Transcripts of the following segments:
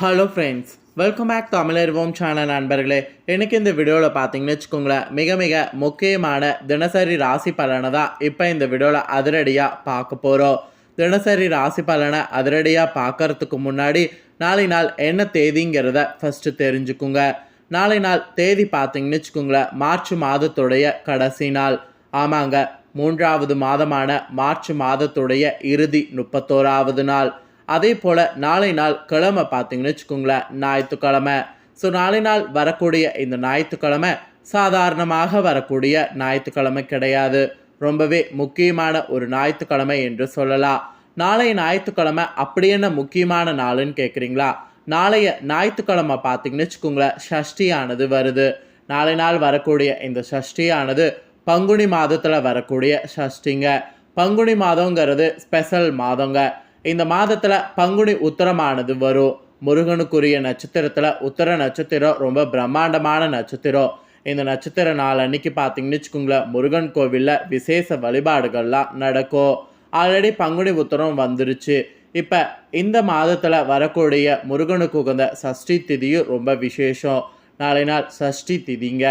Hello friends welcome back தமிழர்வோம் channel நண்பர்களே. எனக்கு இந்த வீடியோவில் பார்த்தீங்கன்னு வச்சுக்கோங்களேன் மிக மிக முக்கியமான தினசரி ராசி பலனை தான் இப்போ இந்த வீடியோவில் அதிரடியாக பார்க்க போகிறோம் தினசரி ராசி பலனை அதிரடியாக பார்க்கறதுக்கு முன்னாடி நாளை நாள் என்ன தேதிங்கிறத ஃபஸ்ட்டு தெரிஞ்சுக்குங்க. நாளை நாள் தேதி பார்த்தீங்கன்னு வச்சுக்கோங்களேன் மார்ச் மாதத்துடைய கடைசி நாள். ஆமாங்க மூன்றாவது மாதமான மார்ச் மாதத்துடைய இறுதி முப்பத்தோராவது நாள். அதே போல் நாளை நாள் கிழமை பார்த்தீங்கன்னு வச்சுக்கோங்களேன் ஞாயிற்றுக்கிழமை. ஸோ நாளை நாள் வரக்கூடிய இந்த ஞாயிற்றுக்கிழமை சாதாரணமாக வரக்கூடிய ஞாயிற்றுக்கிழமை கிடையாது. ரொம்பவே முக்கியமான ஒரு ஞாயிற்றுக்கிழமை என்று சொல்லலாம். நாளைய ஞாயிற்றுக்கிழமை அப்படி என்ன முக்கியமான நாளுன்னு கேட்குறீங்களா நாளைய ஞாயிற்றுக்கிழமை பார்த்தீங்கன்னு வச்சுக்கோங்களேன் ஷஷ்டியானது வருது. நாளை நாள் வரக்கூடிய இந்த ஷஷ்டியானது பங்குனி மாதத்தில் வரக்கூடிய ஷஷ்டிங்க. பங்குனி மாதங்கிறது ஸ்பெஷல் மாதங்க. இந்த மாதத்தில் பங்குனி உத்தரமானது வரும். முருகனுக்குரிய நட்சத்திரத்தில் உத்தர நட்சத்திரம் ரொம்ப பிரம்மாண்டமான நட்சத்திரம். இந்த நட்சத்திர நாள் அன்னைக்கு பார்த்தீங்கன்னு வச்சுக்கோங்களேன் முருகன் கோவிலில் விசேஷ வழிபாடுகள்லாம் நடக்கும். ஆல்ரெடி பங்குனி உத்தரம் வந்துருச்சு. இப்போ இந்த மாதத்தில் வரக்கூடிய முருகனுக்கு உகந்த சஷ்டி திதியும் ரொம்ப விசேஷம். நாளை நாள் சஷ்டி திதிங்க.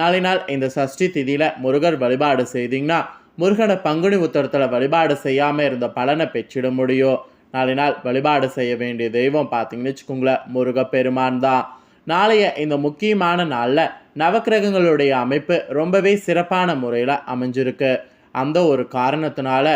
நாளை நாள் இந்த சஷ்டி திதியில் முருகர் வழிபாடு செய்தீங்கன்னா முருகனை பங்குனி உத்தரத்தில் வழிபாடு செய்யாமல் இருந்த பலனை பெற்றிட முடியும். நாளை நாள் வழிபாடு செய்ய வேண்டிய தெய்வம் பார்த்தீங்கன்னு வச்சுக்கோங்களேன் முருகப்பெருமான் தான். நாளைய இந்த முக்கியமான நாளில் நவக்கிரகங்களுடைய அமைப்பு ரொம்பவே சிறப்பான முறையில் அமைஞ்சிருக்கு. அந்த ஒரு காரணத்தினால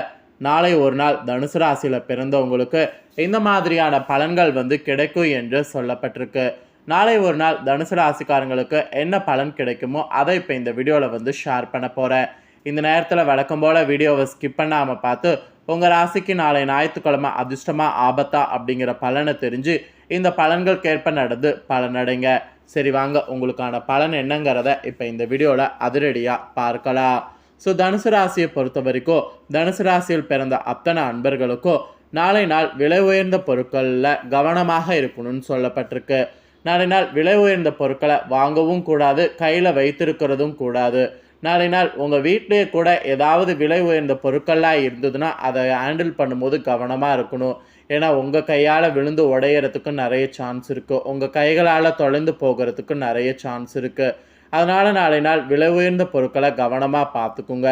நாளை ஒரு நாள் தனுசு ராசியில் பிறந்தவங்களுக்கு இந்த மாதிரியான பலன்கள் வந்து கிடைக்கும் என்று சொல்லப்பட்டிருக்கு. நாளை ஒரு நாள் தனுசு ராசிக்காரங்களுக்கு என்ன பலன் கிடைக்குமோ அதை இப்போ இந்த வீடியோவில் வந்து ஷேர் பண்ண போகிறேன் இந்த நேரத்தில் வழக்கம் போல் வீடியோவை ஸ்கிப் பண்ணாமல் பார்த்து உங்கள் ராசிக்கு நாளை ஞாயிற்றுக்கிழமை அதிர்ஷ்டமாக ஆபத்தா அப்படிங்கிற பலனை தெரிஞ்சு இந்த பலன்களுக்கேற்ப நடந்து பலனடைங்க. சரி வாங்க உங்களுக்கான பலன் என்னங்கிறத இப்போ இந்த வீடியோவில் அதிரடியாக பார்க்கலாம். ஸோ தனுசு ராசியை பொறுத்த வரைக்கும் தனுசு ராசியில் பிறந்த அத்தனை அன்பர்களுக்கும் நாளை நாள் விலை உயர்ந்த பொருட்களில் கவனமாக இருக்கணும்னு சொல்லப்பட்டிருக்கு. நாளை நாள் விலை உயர்ந்த பொருட்களை வாங்கவும் கூடாது கையில் வைத்திருக்கிறதும் கூடாது. நாளை நாள் உங்கள் வீட்டிலே கூட ஏதாவது விலை உயர்ந்த பொருட்கள்லாம் இருந்ததுன்னா அதை ஹேண்டில் பண்ணும்போது கவனமாக இருக்கணும். ஏன்னா உங்கள் கையால் விழுந்து உடையிறதுக்கும் நிறைய சான்ஸ் இருக்குது உங்கள் கைகளால் தொலைந்து போகிறதுக்கு நிறைய சான்ஸ் இருக்குது அதனால் நாளை நாள் விலை உயர்ந்த பொருட்களை கவனமாக பார்த்துக்குங்க.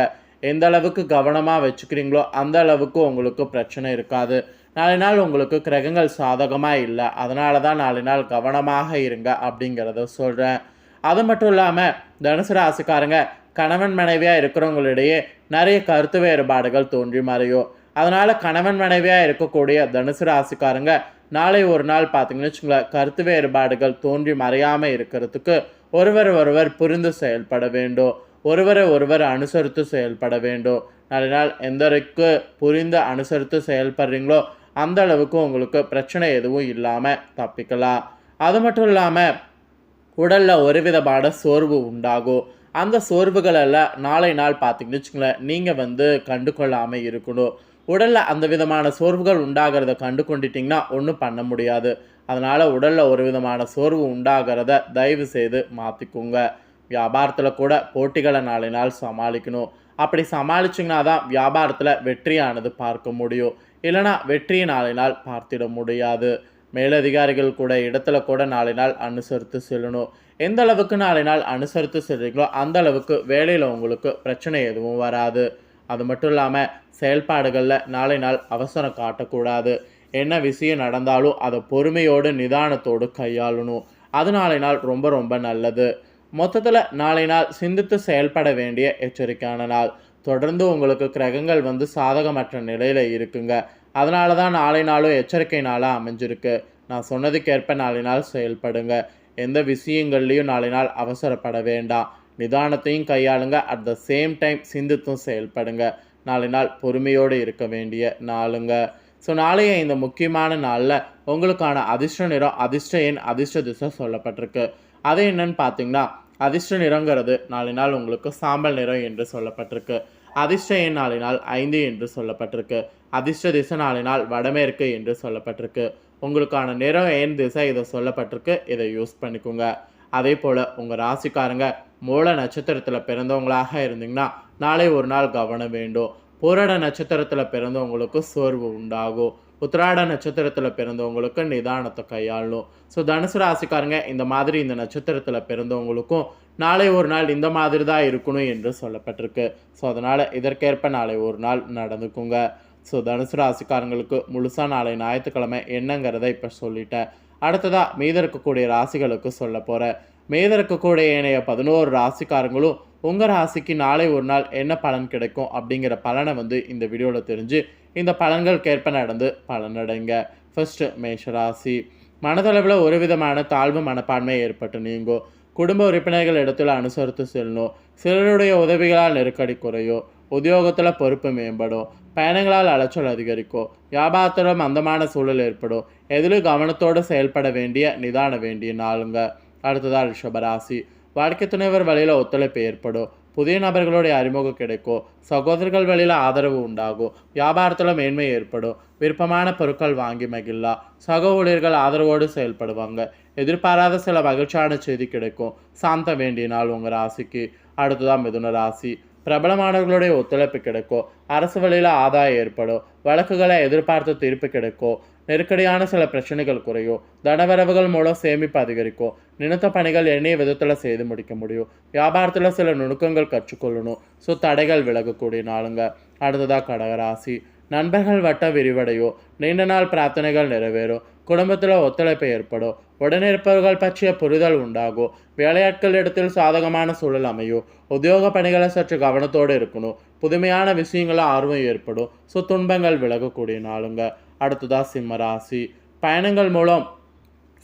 எந்த அளவுக்கு கவனமாக வச்சுக்கிறீங்களோ அந்த அளவுக்கு உங்களுக்கு பிரச்சனை இருக்காது. நாளை நாள் உங்களுக்கு கிரகங்கள் சாதகமாக இல்லை. அதனால தான் நாளை நாள் கவனமாக இருங்க அப்படிங்கிறத சொல்கிறேன் அது மட்டும் இல்லாமல் தனுசு ராசிக்காரங்க கணவன் மனைவியாக இருக்கிறவங்களிடையே நிறைய கருத்து வேறுபாடுகள் தோன்றி மறையும். அதனால் கணவன் மனைவியாக இருக்கக்கூடிய தனுசு ராசிக்காரங்க நாளை ஒரு நாள் பார்த்தீங்கன்னு வச்சுங்களேன் கருத்து வேறுபாடுகள் தோன்றி மறையாமல் இருக்கிறதுக்கு ஒருவர் ஒருவர் புரிந்து செயல்பட வேண்டும். ஒருவரை ஒருவர் அனுசரித்து செயல்பட வேண்டும். நல்ல நாள் எந்தளவுக்கு புரிந்து அனுசரித்து செயல்படுறீங்களோ அந்த அளவுக்கு உங்களுக்கு பிரச்சனை எதுவும் இல்லாமல் தப்பிக்கலாம். அது மட்டும் இல்லாமல் உடலில் ஒரு விதமான சோர்வு உண்டாகும். அந்த சோர்வுகளெல்லாம் நாளை நாள் பார்த்தீங்கன்னு வச்சுங்களேன் நீங்கள் வந்து கண்டு கொள்ளாமல் இருக்கணும். உடலில் அந்த விதமான சோர்வுகள் உண்டாகிறத கண்டு கொண்டுட்டிங்கன்னா ஒன்றும் பண்ண முடியாது. அதனால் உடலில் ஒரு விதமான சோர்வு உண்டாகிறத தயவு செய்து மாற்றிக்கோங்க வியாபாரத்தில் கூட போட்டிகளை நாளை நாள் சமாளிக்கணும். அப்படி சமாளிச்சிங்கன்னா தான் வியாபாரத்தில் வெற்றியானது பார்க்க முடியும். இல்லைனா வெற்றியை நாளை நாள் பார்த்திட முடியாது. மேலதிகாரிகள் கூட இடத்துல கூட நாளை நாள் அனுசரித்து செல்லணும். எந்த அளவுக்கு நாளை நாள் அனுசரித்து செல்றீங்களோ அந்த அளவுக்கு வேலையில் உங்களுக்கு பிரச்சனை எதுவும் வராது. அது மட்டும் இல்லாமல் செயல்பாடுகளில் நாளை நாள் அவசரம் காட்டக்கூடாது. என்ன விஷயம் நடந்தாலும் அதை பொறுமையோடு நிதானத்தோடு கையாளணும். அது நாளை நாள் ரொம்ப ரொம்ப நல்லது. மொத்தத்தில் நாளை நாள் சிந்தித்து செயல்பட வேண்டிய எச்சரிக்கையான நாள். தொடர்ந்து உங்களுக்கு கிரகங்கள் வந்து சாதகமற்ற நிலையில் இருக்குங்க. அதனால தான் நாளை நாளும் எச்சரிக்கை நாளாக அமைஞ்சிருக்கு. நான் சொன்னதுக்கேற்ப நாளை நாள் செயல்படுங்க. எந்த விஷயங்கள்லையும் நாளை நாள் அவசரப்பட வேண்டாம். நிதானத்தையும் கையாளுங்க. அட் த சேம் டைம் சிந்தித்தும் செயல்படுங்க. நாளை நாள் பொறுமையோடு இருக்க வேண்டிய நாளுங்க. ஸோ நாளைய இந்த முக்கியமான நாளில் உங்களுக்கான அதிர்ஷ்ட நிறம் அதிர்ஷ்ட எண் அதிர்ஷ்ட திசை சொல்லப்பட்டிருக்கு. அது என்னன்னு பார்த்தீங்கன்னா அதிர்ஷ்ட நிறங்கிறது நாளை நாள் உங்களுக்கு சாம்பல் நிறம் என்று சொல்லப்பட்டிருக்கு. அதிர்ஷ்ட எண் ஐந்து என்று சொல்லப்பட்டிருக்கு. அதிர்ஷ்ட திசை நாளை நாள் வடமேற்கு என்று சொல்லப்பட்டிருக்கு. உங்களுக்கான நிறம் என் திசை இதை சொல்லப்பட்டிருக்கு. இதை யூஸ் பண்ணிக்கோங்க. அதே போல் உங்கள் ராசிக்காரங்க மூல நட்சத்திரத்தில் பிறந்தவங்களாக இருந்தீங்கன்னா நாளை ஒரு நாள் கவனம் வேண்டும். போராட நட்சத்திரத்தில் பிறந்தவங்களுக்கு சோர்வு உண்டாகும். உத்திராட நட்சத்திரத்தில் பிறந்தவங்களுக்கு நிதானத்தை கையாளணும். ஸோ தனுசு ராசிக்காரங்க இந்த மாதிரி இந்த நட்சத்திரத்தில் பிறந்தவங்களுக்கும் நாளை ஒரு நாள் இந்த மாதிரி தான் இருக்கணும் என்று சொல்லப்பட்டிருக்கு. ஸோ அதனால் இதற்கேற்ப நாளை ஒரு நாள் நடந்துக்குங்க. ஸோ தனுசு ராசிக்காரங்களுக்கு முழுசாக நாளை ஞாயிற்றுக்கிழமை என்னங்கிறத இப்போ சொல்லிட்டேன். அடுத்ததாக மீத இருக்கக்கூடிய ராசிகளுக்கு சொல்ல போகிறேன் மீத இருக்கக்கூடிய ஏனைய பதினோரு ராசிக்காரங்களும் உங்கள் ராசிக்கு நாளை ஒரு நாள் என்ன பலன் கிடைக்கும் அப்படிங்கிற பலனை வந்து இந்த வீடியோவில் தெரிஞ்சு இந்த பலன்களுக்கேற்ப நடந்து பலனடைங்க. ஃபர்ஸ்ட்டு மேஷராசி மனதளவில் ஒரு விதமான தாழ்வு மனப்பான்மை ஏற்பட்டு நீங்கும் குடும்ப உறுப்பினர்கள் இடத்துல அனுசரித்து செல்லணும் சிலருடைய உதவிகளால் நெருக்கடி குறையும். உத்தியோகத்தில் பொறுப்பு மேம்படும். பயணங்களால் அலைச்சல் அதிகரிக்கும். வியாபாரத்தில் மந்தமான சூழல் ஏற்படும். எதிலும் கவனத்தோடு செயல்பட வேண்டிய நிதான வேண்டிய நாளுங்க. அடுத்ததாக ரிஷபராசி. வாழ்க்கை துணைவர் வழியில் ஒத்துழைப்பு ஏற்படும். புதிய நபர்களுடைய அறிமுகம் கிடைக்கும் சகோதரர்கள் வழியில் ஆதரவு உண்டாகும் வியாபாரத்தில் மேன்மை ஏற்படும் விருப்பமான பொருட்கள் வாங்கி மகிழலாம் சக ஊழியர்கள் ஆதரவோடு செயல்படுவாங்க எதிர்பாராத சில மகிழ்ச்சியான செய்தி கிடைக்கும் சாந்த வேண்டிய நாள் உங்கள் ராசிக்கு அடுத்ததான் மிதுன ராசி பிரபலமானவர்களுடைய ஒத்துழைப்பு கிடைக்கும் அரசு வழியில் ஆதாயம் ஏற்படும் வழக்குகளை எதிர்பார்த்து தீர்ப்பு கிடைக்கும் நெருக்கடியான சில பிரச்சனைகள் குறையும் தனவரவுகள் மூலம் சேமிப்பு அதிகரிக்கும் நினைத்த பணிகள் எண்ணிய விதத்தில் செய்து முடிக்க முடியும் வியாபாரத்தில் சில நுணுக்கங்கள் கற்றுக்கொள்ளணும் ஸோ தடைகள் விலகக்கூடிய நாளுங்க. அடுத்ததாக கடகராசி. நண்பர்கள் வட்ட விரிவடையும் நீண்ட நாள் பிரார்த்தனைகள் நிறைவேறும் குடும்பத்தில் ஒத்துழைப்பு ஏற்படும் உடனிருப்பவர்கள் பற்றிய புரிதல் உண்டாகும் வேலையாட்கள் இடத்தில் சாதகமான சூழல் அமையும் உத்தியோக பணிகளை சற்று கவனத்தோடு இருக்கணும் புதுமையான விஷயங்கள ஆர்வம் ஏற்படும் ஸோ துன்பங்கள் விலகக்கூடிய நாளுங்க. அடுத்ததா சிம்ம ராசி. பயணங்கள் மூலம்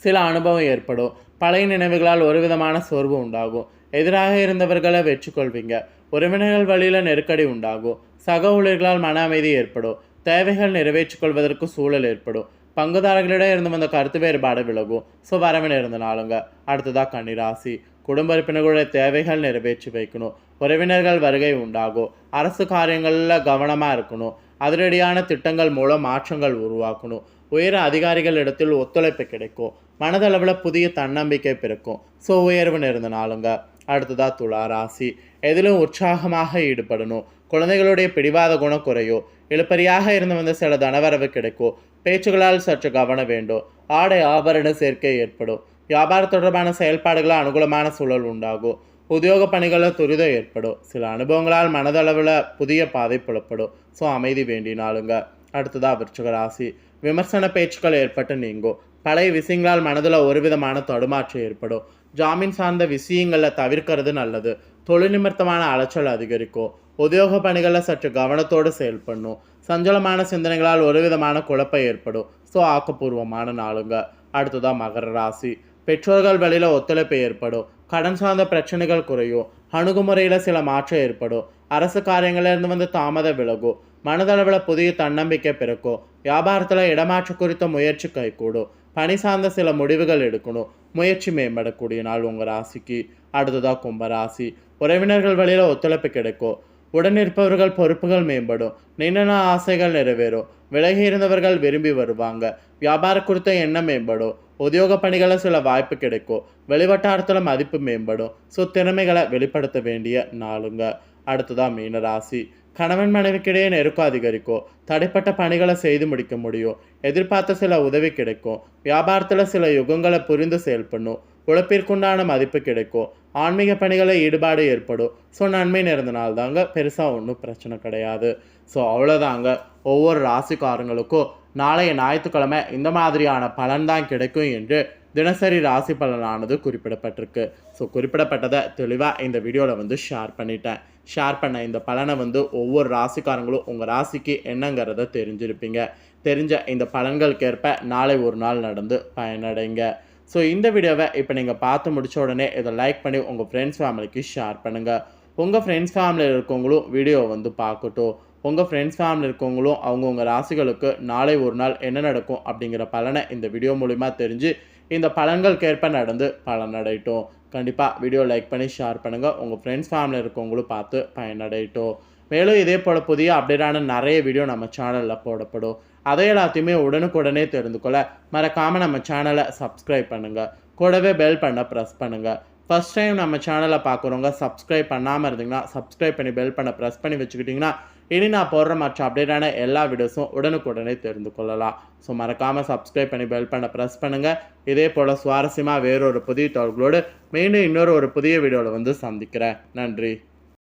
சில அனுபவம் ஏற்படும். பழைய நினைவுகளால் ஒரு விதமான சோர்வு உண்டாகும். எதிராக இருந்தவர்களை வெற்றி கொள்வீங்க உறவினர்கள் வழியில் நெருக்கடி உண்டாகும். சக ஊழியர்களால் மன அமைதி ஏற்படும். தேவைகள் நிறைவேற்றிக் கொள்வதற்கு சூழல் ஏற்படும். பங்குதாரர்களிடம் இருந்து வந்த கருத்து வேறுபாடு விலகும். ஸோ வரவின இருந்த நாளுங்க. அடுத்ததாக கன்னிராசி குடும்ப உறுப்பினர்களுடைய தேவைகள் நிறைவேற்றி வைக்கணும். உறவினர்கள் வருகை உண்டாகும். அரசு காரியங்களில் கவனமாக இருக்கணும். அதிரடியான திட்டங்கள் மூலம் மாற்றங்கள் உருவாக்கணும். உயர் அதிகாரிகள் இடத்தில் ஒத்துழைப்பு கிடைக்கும். மனதளவில் புதிய தன்னம்பிக்கை பிறக்கும். ஸோ உயர்வு நிறந்தனாலுங்க அடுத்ததாக அடுத்ததா துலா ராசி. எதிலும் உற்சாகமாக ஈடுபடணும். குழந்தைகளுடைய பிடிவாத குணம் குறையும். இழுப்பறியாக இருந்து வந்த சில தனவரவு கிடைக்கும். பேச்சுகளால் சற்று கவனம் வேண்டும். ஆடை ஆபரண சேர்க்கை ஏற்படும். வியாபாரம் தொடர்பான செயல்பாடுகளால் அனுகூலமான சூழல் உண்டாகும். உத்தியோக பணிகளில் துரிதம் ஏற்படும். சில அனுபவங்களால் மனதளவில் புதிய பாதை புலப்படும். ஸோ அமைதி வேண்டினாலுங்க. அடுத்ததாக விருச்சிக ராசி. விமர்சன பேச்சுக்கள் ஏற்பட்டு நீங்கும். பழைய விஷயங்களால் மனதில் ஒரு விதமான தடுமாற்றம் ஏற்படும். ஜாமீன் சார்ந்த விஷயங்களில் தவிர்க்கிறது நல்லது. தொழில் நிமித்தமான அலைச்சல் அதிகரிக்கும். உத்தியோக பணிகளில் சற்று கவனத்தோடு செயல்படணும். சஞ்சலமான சிந்தனைகளால் ஒரு விதமான குழப்பம் ஏற்படும். ஸோ ஆக்கப்பூர்வமான நாளுங்க. அடுத்ததாக மகர ராசி. பெற்றோர்கள் வழியில் ஒத்துழைப்பு ஏற்படும். கடன் சார்ந்த பிரச்சனைகள் குறையும் அணுகுமுறையில் சில மாற்றம் ஏற்படும் அரசு காரியங்களிலிருந்து வந்து தாமதம் விலகும் மனதளவில் புதிய தன்னம்பிக்கை பிறக்கும் வியாபாரத்தில் இடமாற்றம் குறித்த முயற்சி கைகூடும் பணி சார்ந்த சில முடிவுகள் எடுக்கணும் முயற்சி மேம்படக்கூடிய நாள் உங்கள் ராசிக்கு. அடுத்ததாக கும்பராசி உறவினர்கள் வழியில் ஒத்துழைப்பு கிடைக்கும் உடனிருப்பவர்கள் பொறுப்புகள் மேம்படும் நீண்ட நாள் ஆசைகள் நிறைவேறும் விலகி இருந்தவர்கள் விரும்பி வருவாங்க வியாபார குறித்த எண்ணம் மேம்படும் உத்தியோக பணிகளில் சில வாய்ப்பு கிடைக்கும். வெளிவட்டாரத்தில் மதிப்பு மேம்படும். ஸோ திறமைகளை வெளிப்படுத்த வேண்டிய நாளுங்க. அடுத்ததா மீனராசி கணவன் மனைவிக்கிடையே நெருக்கம் அதிகரிக்கும். தடைப்பட்ட பணிகளை செய்து முடிக்க முடியும். எதிர்பார்த்த சில உதவி கிடைக்கும். வியாபாரத்தில் சில யுகங்களை புரிந்து செயல்படணும். உழைப்பிற்குண்டான மதிப்பு கிடைக்கும். ஆன்மீக பணிகளை ஈடுபாடு ஏற்படும். ஸோ நன்மை நாள் தாங்க பெருசாக ஒன்றும் பிரச்சனை கிடையாது. ஸோ அவ்வளோதாங்க ஒவ்வொரு ராசிக்காரங்களுக்கும் நாளைய ஞாயிற்றுக்கிழமை இந்த மாதிரியான பலன் தான் கிடைக்கும் என்று தினசரி ராசி பலனானது குறிப்பிடப்பட்டிருக்கு. ஸோ குறிப்பிடப்பட்டதை தெளிவாக இந்த வீடியோவில் வந்து ஷேர் பண்ணிட்டேன். ஷேர் பண்ண இந்த பலனை வந்து ஒவ்வொரு ராசிக்காரங்களும் உங்கள் ராசிக்கு என்னங்கிறத தெரிஞ்சிருப்பீங்க. தெரிஞ்ச இந்த பலன்களுக்கேற்ப நாளை ஒரு நாள் நடந்து பயனடைங்க. ஸோ இந்த வீடியோவை இப்போ நீங்கள் பார்த்து முடிச்ச உடனே இதை லைக் பண்ணி உங்கள் ஃப்ரெண்ட்ஸ் ஃபேமிலிக்கு ஷேர் பண்ணுங்கள் உங்கள் ஃப்ரெண்ட்ஸ் ஃபேமிலியில் இருக்கவங்களும் வீடியோ வந்து பார்க்கட்டும். உங்கள் ஃப்ரெண்ட்ஸ் ஃபேமிலி இருக்கவங்களும் அவங்கவுங்க ராசிகளுக்கு நாளை ஒரு நாள் என்ன நடக்கும் அப்படிங்கிற பலனை இந்த வீடியோ மூலிமா தெரிஞ்சு இந்த பலன்களுக்கேற்ப நடந்து பலனடையட்டும். கண்டிப்பாக வீடியோ லைக் பண்ணி ஷேர் பண்ணுங்கள் உங்கள் ஃப்ரெண்ட்ஸ் ஃபேமிலி இருக்கவங்களும் பார்த்து பயனடையட்டும். மேலும் இதே போல் புதிய அப்டேட்டான நிறைய வீடியோ நம்ம சேனலில் போடப்படும். அதை எல்லாத்தையுமே உடனுக்குடனே தெரிந்து கொள்ள மறக்காமல் நம்ம சேனலை சப்ஸ்கிரைப் பண்ணுங்கள் கூடவே பெல் பண்ண ப்ரெஸ் பண்ணுங்கள் ஃபஸ்ட் டைம் நம்ம சேனலை பார்க்குறவங்க சப்ஸ்கிரைப் பண்ணாமல் இருந்தீங்கன்னா சப்ஸ்கிரைப் பண்ணி பெல் பண்ண ப்ரெஸ் பண்ணி வச்சுக்கிட்டிங்கன்னா இனி நான் போடுற மற்ற அப்டேட்டான எல்லா வீடியோஸும் உடனுக்குடனே தெரிந்து கொள்ளலாம். ஸோ மறக்காமல் சப்ஸ்கிரைப் பண்ணி பெல் பண்ண ப்ரெஸ் பண்ணுங்கள் இதே போல் சுவாரஸ்யமாக வேறொரு புதிய தகவல்களோடு மீண்டும் இன்னொரு ஒரு புதிய வீடியோவில் வந்து சந்திக்கிறேன். நன்றி.